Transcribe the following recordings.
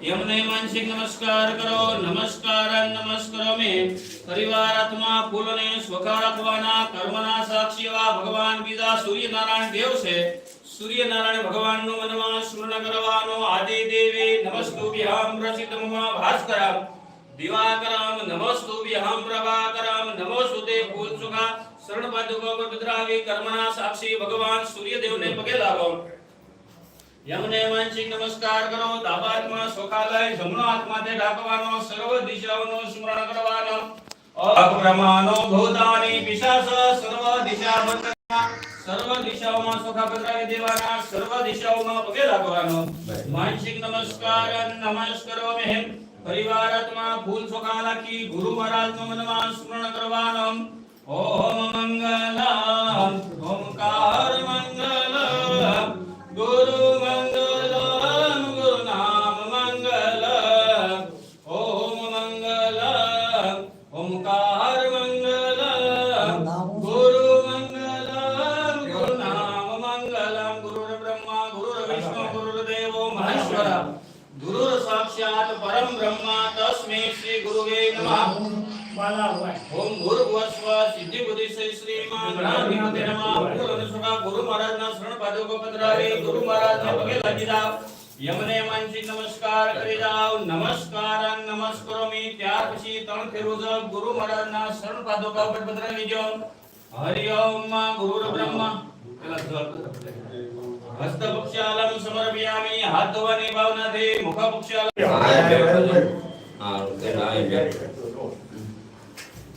એમને માનસિક નમસ્કાર કરો, નમસ્કાર નમસ્કારો મે પરિવાર આત્મા ફૂલને સ્વકાર આપવાના કર્મના સાક્ષી એવા ભગવાન બીજા સૂર્યનારાયણ દેવ છે. સૂર્યનારાયણ ભગવાનનું મનમાં સ્મરણ કરવાનો આદિ દેવી નમસ્તુભ્યામ પ્રસિદ્ધમ ભાસ્કરમ. દિવાકરમ નમસ્તુભ્યામ પ્રભાકરમ નમોસ્તુતે ફૂલ સુખા શરણ પાદુકો પર કર્મના સાક્ષી ભગવાન સૂર્યદેવને પગે લાગો. યમને માનસિક નમસ્કાર કરો ડાબા સુખાલય જમણો હાથમાંથી ઢાંકવાનો સર્વ દિશાઓનો સ્મરણ કરવાનો. અપ્રમાણો ભૂતાની પિશાચ સર્વ દિશા બંધના સર્વ દિશાઓમાં સોખા પધરાવી દેવાના સર્વ દિશાઓમાં પગે લાગવાનો. માનસિક નમસ્કાર નમસ્કારો મેં પરિવાર આત્મા ફૂલ સુખા રાખી ગુરુ મહારાજનો મનમાં સ્મરણ કરવાનો. ઓમ મંગલમ ઓમકાર મંગલમ ગુરુ સાક્ષાત પરમ બ્રહ્મા તસ્મે શ્રી ગુરુવે નમઃ ઓમ ભૂર્ભુવસ્વ સિદ્ધિ બુદ્ધિ શ્રીમાન ગણાધિપતિ નમઃ ગુરુ અને સુખા ગુરુ મહારાજના શરણ પાદુકો પધરાવી ગુરુ મહારાજને પગે લાગી જાવ યમને માનસિક નમસ્કાર કરી જાવ નમસ્કાર નમસ્કરોમી ત્યાર પછી ત્રણ ફેરોજ ગુરુ મહારાજના શરણ પાદુકા પધરાવી જો હરિ ઓમ ગુરુ બ્રહ્મા પેલા જપ હસ્ત પક્ષાલમ સમર્પયામિ હાથ ધોવાની ભાવનાથી મુખ પક્ષાલમ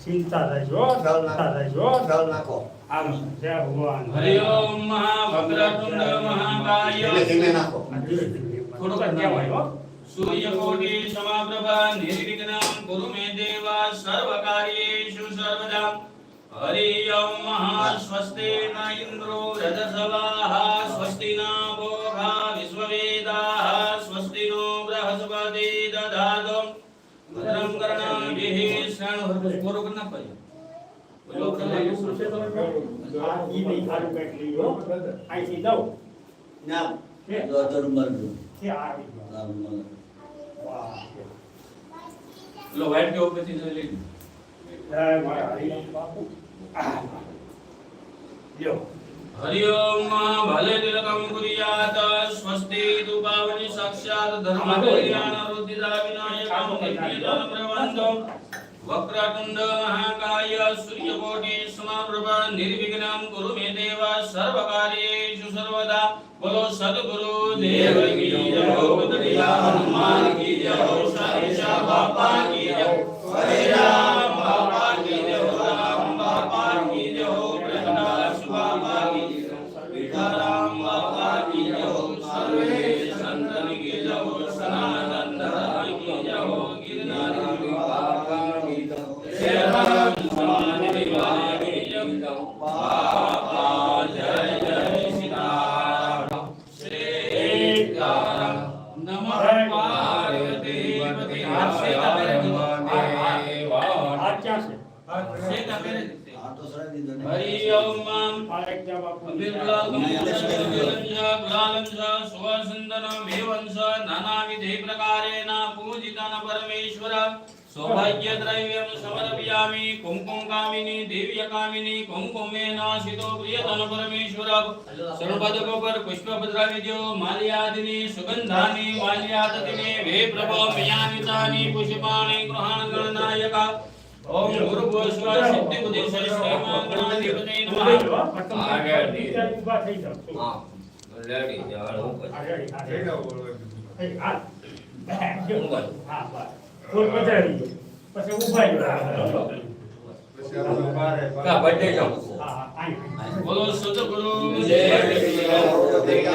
ચિંતા રહેજો ચિંતા રહેજો ચાલ નાખો આમ જય ભગવાન હરિ ઓમ મહાવક્રતુંડ મહાકાય ધીમે ધીમે નાખો. થોડુંક જ કહેવાય હો. સૂર્યકોટિ સમાપ્રભા નિર્વિઘ્નમ કુરુ મે દેવા સર્વકાર્યેષુ સર્વદા. ઓમ મહા સ્વસ્તિ ન ઇન્દ્રો રજસવાહ સ્વસ્તિ ન ભોગા વિશ્વવેદાઃ સ્વસ્તિ નો બૃહસ્પતિ દધાતો ભદ્રં કર્ણાભિઃ શૃણુ પૂરું કરી નાખો બોલો એવું છે તો આ ઈ નહીં ખાલી પેટ લઈ લો અહીંથી દઉં ના. છે જો ધર્મર જો છે આ આવી ગયો. વાહ લો વાઈટ કે ઉપરથી જોઈ લેજો જય મારા હરિ બાપુ આ. લ્યો હરિ ઓમ ભલે તિલકમ કુર્યાત, સ્વસ્તિ તુ પાવની મહાકાય, સૂર્યકોટિ સમાપ્રભા નિર્વિઘ્નમ કુરુ મે દેવ સર્વકાર્યેષુ સર્વદા બોલો સદગુરુ દેવ કી જય બદરિયા હનુમાન કી જય સાઈશા બાપા કી જય હરે રામ આ એક જા બાપુ સૌભાગ્ય દ્રવ્યમ સમર્પયામિ કુમકુમ કામિની દિવ્ય કામિની કુમકુમેન સિતો પ્રિયતન પરમેશ્વર સર્વપદકો પર પુષ્પ પધરાવી દો માલ્યાદિની સુગંધાની માલ્યાદતિને વે પ્રભો મયાનિતાની પુષ્પાણી ગુરુભુસ્વ સિદ્ધિ બુદ્ધિ શ્રીમાન ગણાધિપતિ નમઃ આગળ ઊભા થઈ જાઓ હા લેડી જવાનું આગળ આગળ હા બસ ફૂલ પધરાવી પછી ઊભા રહ્યો કા બર્થડે જાઉં હા. હા અહીં બોલો સદગુરુ જય જય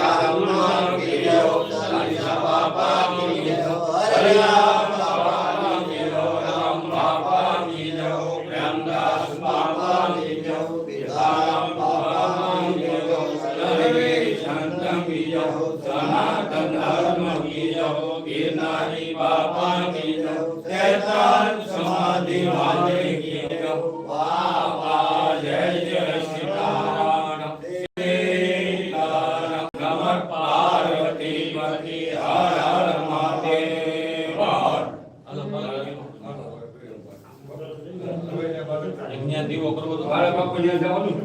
અહીંયા દીવો કરવો તો મારા બાપુ ત્યાં જવાનું?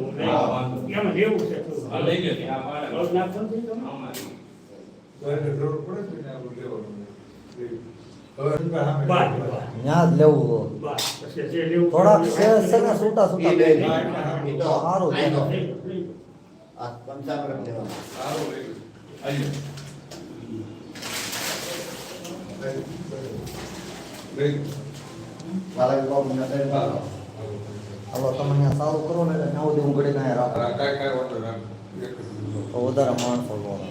એમ દેવું છે આ લઈ લે આ મારા રોજ નાખતો છે તો અમારે જરૂર પડે છે ને આ લેવાનું? થોડાક છે ને છૂટા છૂટા સારું આ પંચામૃત લેવાનું. સારું બાલાજી બાપુ ને બાળકો. હાલો તમે અહીંયા સારું કરો ને એટલે નવ દિવસ ઘડી કાંઈ રાખો તો વધારે માણસો બોલે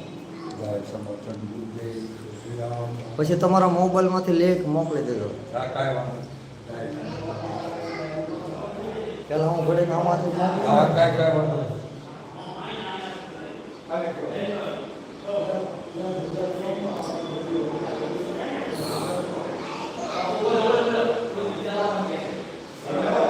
પછી તમારા મોબાઈલમાંથી લેખ મોકલી દેજો પેલા હું ઘડીને આમાંથી મોકલું 아, 그거 저거 저거 그거 이따 하는 게.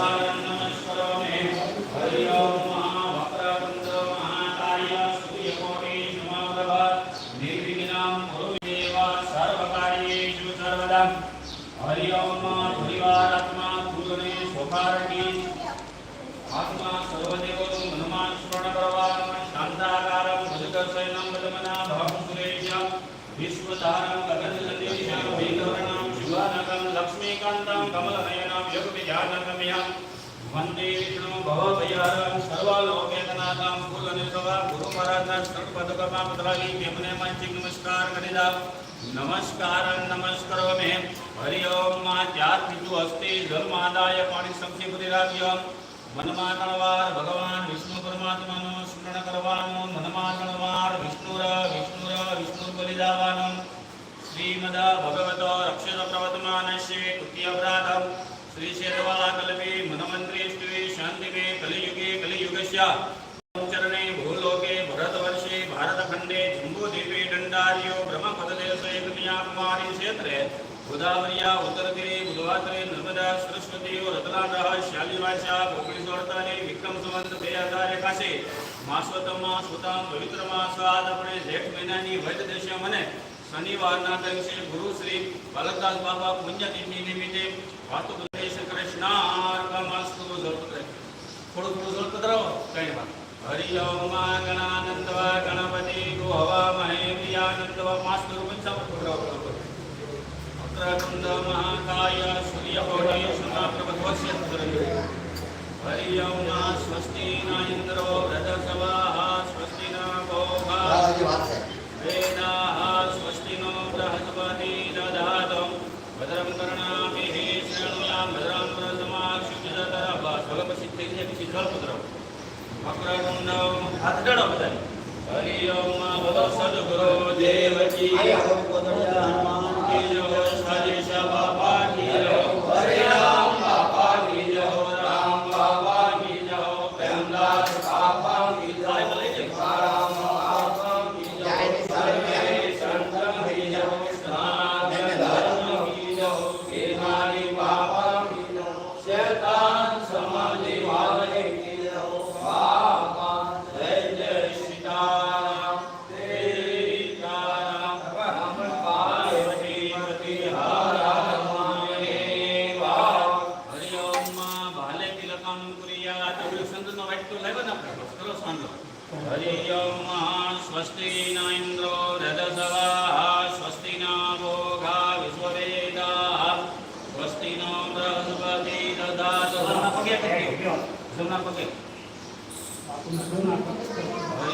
હરિ વંદે વિષ્ણુ ભવભયારમ સર્વલોકેતનાથમ નમસ્કાર કરી દા નમસ્કાર નમસ્કરોમે હરિ ઓમમાં ચાર બીજું હસ્તે પાણી પરિરાગ્ય મનમાં તણવાર ભગવાન વિષ્ણુ પરમાત્માનું સ્મરણ કરવાનું. મનમાં વિષ્ણુર વિષ્ણુર વિષ્ણુ બોલી શ્રીમદ ભગવતો રક્ષિત શ્રી કૃત્ય અપરાધમ શ્રી શેરવાલા કલ્પે મનમંત્રી સ્ત્રી શાંતિમે કલિયુગે કલિયુગસ્ય. ચરણે ભૂલોકે ભરતવર્ષે ભારતખંડે જંબૂદ્વીપે દંડાર્યો બ્રહ્મપદદેશે કન્યાકુમારી ક્ષેત્રે ગોદાવર્યા ઉત્તરતીરે બુધવાત્રે નર્મદા સરસ્વતી રતલાટઃ શાલિવાસા ઓગણીસો વિક્રમ સંવંત બે હજાર એકાસી માસવતમાં સુતામ પવિત્ર માસ આજ આપણે જેઠ મહિનાની વૈદ દેશે મને શનિવારના દિવસે ગુરુ શ્રી બાલકદાસ બાબા પુણ્યતિથિ નિમિત્તે વાસ્તુ પ્રદેશ કૃષ્ણાર્પણમસ્તુ જલપત્રે થોડું થોડું જલપત્રાવો કઈ વાત હરિ ઓમ ગણાનંદવા ગણપતિ ગોહવા મહે પ્રિયાનંદવા માસ્તુ રૂપં વક્રતુંડ મહાકાય સૂર્યકોટિ સમાપ્રભવસ્ય હરિ ઓમ સ્વસ્તિ વક્રતુંડ હાથ જડો બધા હરિ ઓમ બોલો સદગુરુ દેવજી આયા હવે કોતડિયા હનુમાન કી જય સદેશ બાપા કી જય હરે રામ બાપા કી જય રામ બાપા કી જય પ્રેમદાસ બાપા કી જય બોલે જય રામ બાપા કી જય સર્વે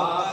아.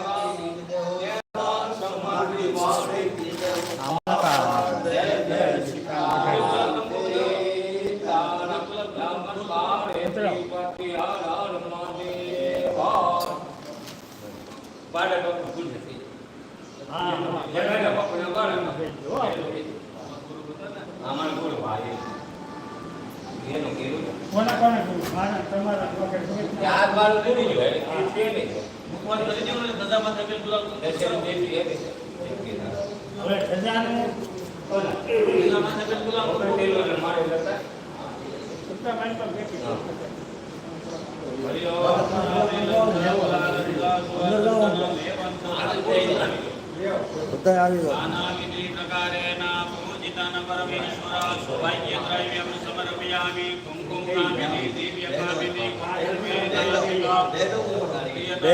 હવે ખજાનું બધા આવી ગયા બે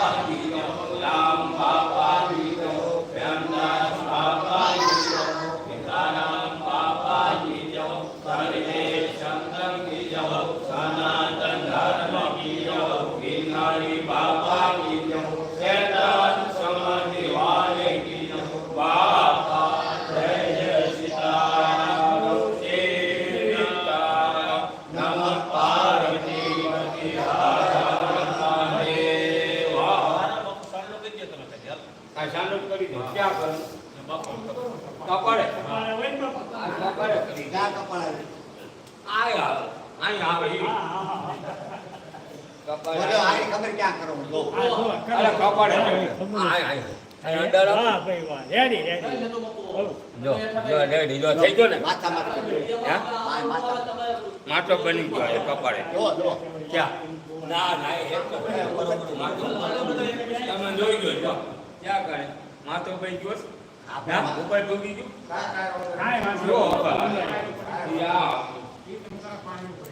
માંગ આવે ખબર ક્યાં કરો? લો. અરે કપાડે આય આય માટો બની ગયો કપાળે. ના ના તમે જોઈ ગયો ક્યાં કરે માટો ભાઈ ગયો ઉપર ભોગી ગયો?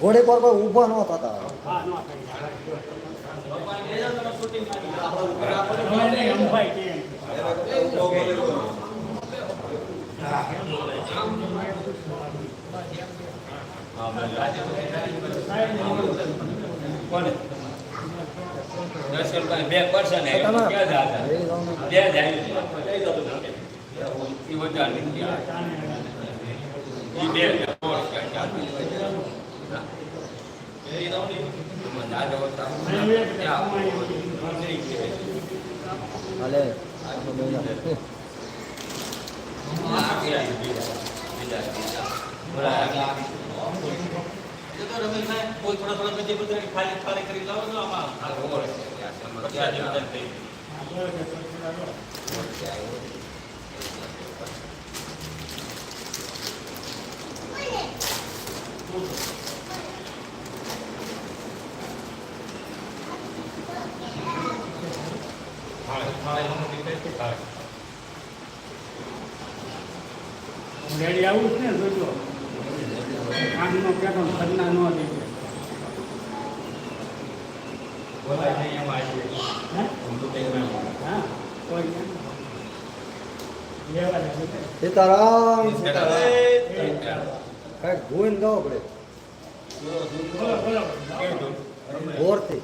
ઘોડે પર કોઈ ઊભા ન થતા. બે પર્સન બે જ એ બધા નીકળ્યા એ બે હજાર વર્ષ કોઈ થોડા થોડા બીજી બધી ખાલી ખાલી કરી લાવો તો આમાં રેડી આવું છે ને જોજો. કામનો પેટો ઘરના ન દે. બોલાય નહીં એમ ગોવિંદ ગાવ આપણે ગોરથી.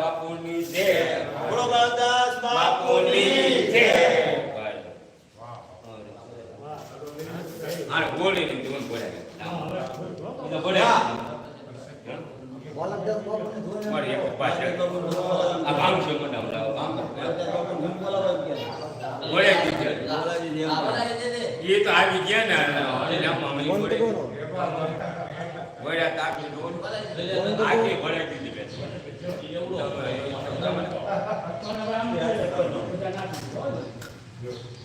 બાપુની જય બોલો બાલદાસ બાપુની જય હા બોલી ને તું બોલે. બોલે. એ તો આવી ગયા ને વળ્યા તાકી રોડ આખી વળ્યા Gracias.